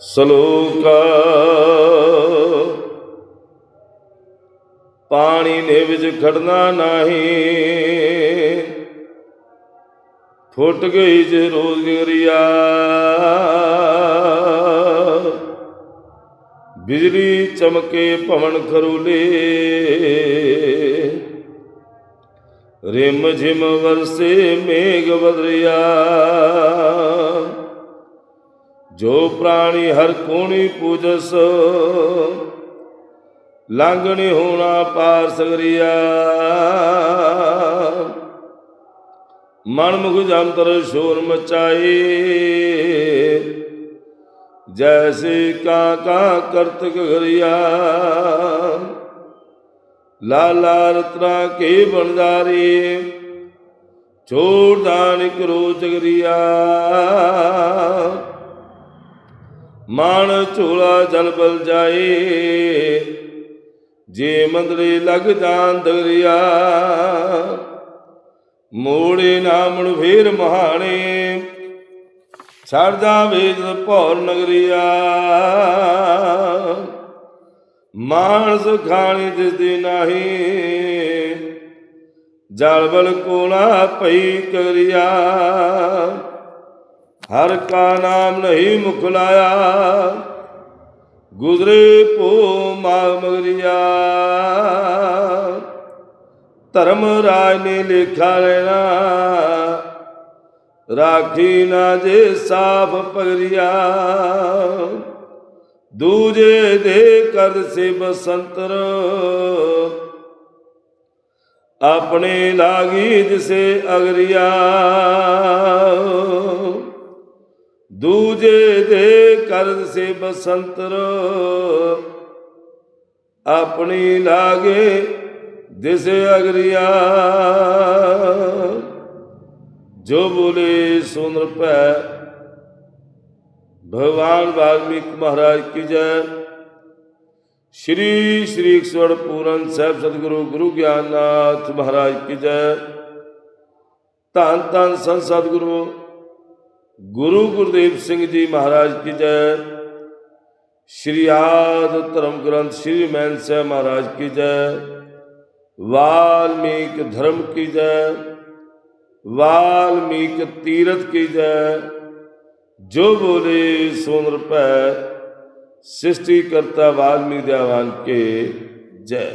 ਸ਼ਲੋਕ। ਪਾਣੀ ਨੇ ਵਿੱਚ ਖੜਨਾ ਨਹੀਂ। ਫੁੱਟ ਗਈ ਜੇ ਰੋਜ਼ ਬਿਜਲੀ ਚਮਕੇ ਭਵਨ ਖਰੂਲੇ। ਰਿਮ ਝਿਮ ਵਰਸੇ ਮੇਘ ਬਦਰਿਆ। ਜੋ ਪ੍ਰਾਣੀ ਹਰ ਕੋਣੀ ਪੂਜਸ ਲਾਂਗਣੀ ਹੋਣਾ ਪਾਰ ਸਗਰੀਆ। ਮਨ ਮੁਖ ਜੰਤਰ ਸ਼ੋਰ ਮਚਾਈ, ਜੈਸੇ ਕਾ ਕਾ ਕਰਤਕ ਗਰਿਆ ਲਾਲਾ ਰਤਨਾ ਕੇ ਬਣਦਾਰੀ ਛੋੜ ਦਾਨ ਕਰੋ ਜਗਰੀਆ ਮਾਨ ਝੋਲਾ ਜਲ ਬਲ ਜਾਏ। ਜੇ ਮੰਦਰੇ ਲਗ ਜਾਣ ਦਗਰਿਆ ਮੋੜੇ ਨਾਮਣ ਫੇਰ ਮਹਾਣੇ। ਛੜਦਾ ਵੇਦ ਭੌਰ ਨਗਰੀਆ। ਮਾਨਸ ਖਾਣੀ ਦਿਸਦੀ ਨਹੀਂ, ਜਲ ਬਲ ਕੋਲਾ ਪਈ ਕਰਿਆ। ਹਰ ਕਾ ਨਾਮ ਨਹੀਂ ਮੁਖ ਲਾਇਆ ਗੁਜ਼ਰੇ ਪੋ ਮਾਗ ਮਗਰਿਆ ਧਰਮ ਰਾਜ ਨੇ ਲਿਖਾ ਲੈਣਾ। ਰਾਖੀ ਨਾ ਜੇ ਸਾਫ਼ ਪਗਰਿਆ ਦੂਜੇ ਦੇ ਕਰ ਸੇ ਬਸੰਤਰ। ਆਪਣੇ ਲਾਗੀ ਜਿਸੇ ਅਗਰਿਆ ਦੂਜੇ ਦੇ ਕਰਦ ਸੇ ਬਸੰਤਰ। ਆਪਣੀ ਲਾਗੇ ਦਿਸੇ ਅਗਰਿਆ। ਜੋ ਬੋਲੇ ਸੁਨਰ ਪੈ ਭਗਵਾਨ ਵਾਲਮੀਕ ਮਹਾਰਾਜ ਕੀ ਜੈ। ਸ਼੍ਰੀ ਸ਼੍ਰੀ 108 ਪੂਰਨ ਸਾਹਿਬ ਸਤਿਗੁਰੂ ਗੁਰੂ ਗਿਆਨਨਾਥ ਮਹਾਰਾਜ ਕੀ ਜੈ। ਧੰਨ ਧੰਨ ਸੰਤ ਸਤਿਗੁਰੂ। ਗੁਰੂ ਗੁਰਦੇਵ ਸਿੰਘ ਜੀ ਮਹਾਰਾਜ ਕੀ ਜੈ। ਸ਼੍ਰੀ ਆਦ ਧਰਮ ਗ੍ਰੰਥ ਸ਼੍ਰੀ ਮੈਨ ਸਾਹਿਬ ਮਹਾਰਾਜ ਕੀ ਜੈ। ਵਾਲਮੀਕ ਧਰਮ ਕੀ ਜੈ। ਵਾਲਮੀਕ ਤੀਰਥ ਕੀ ਜੈ। ਜੋ ਬੋਲੇ ਸੋਨਰ ਭੈ ਸ੍ਰਿਸ਼ਟੀ ਕਰਤਾ ਵਾਲਮੀਕ ਦੇਵਾਨ ਕੇ ਜੈ।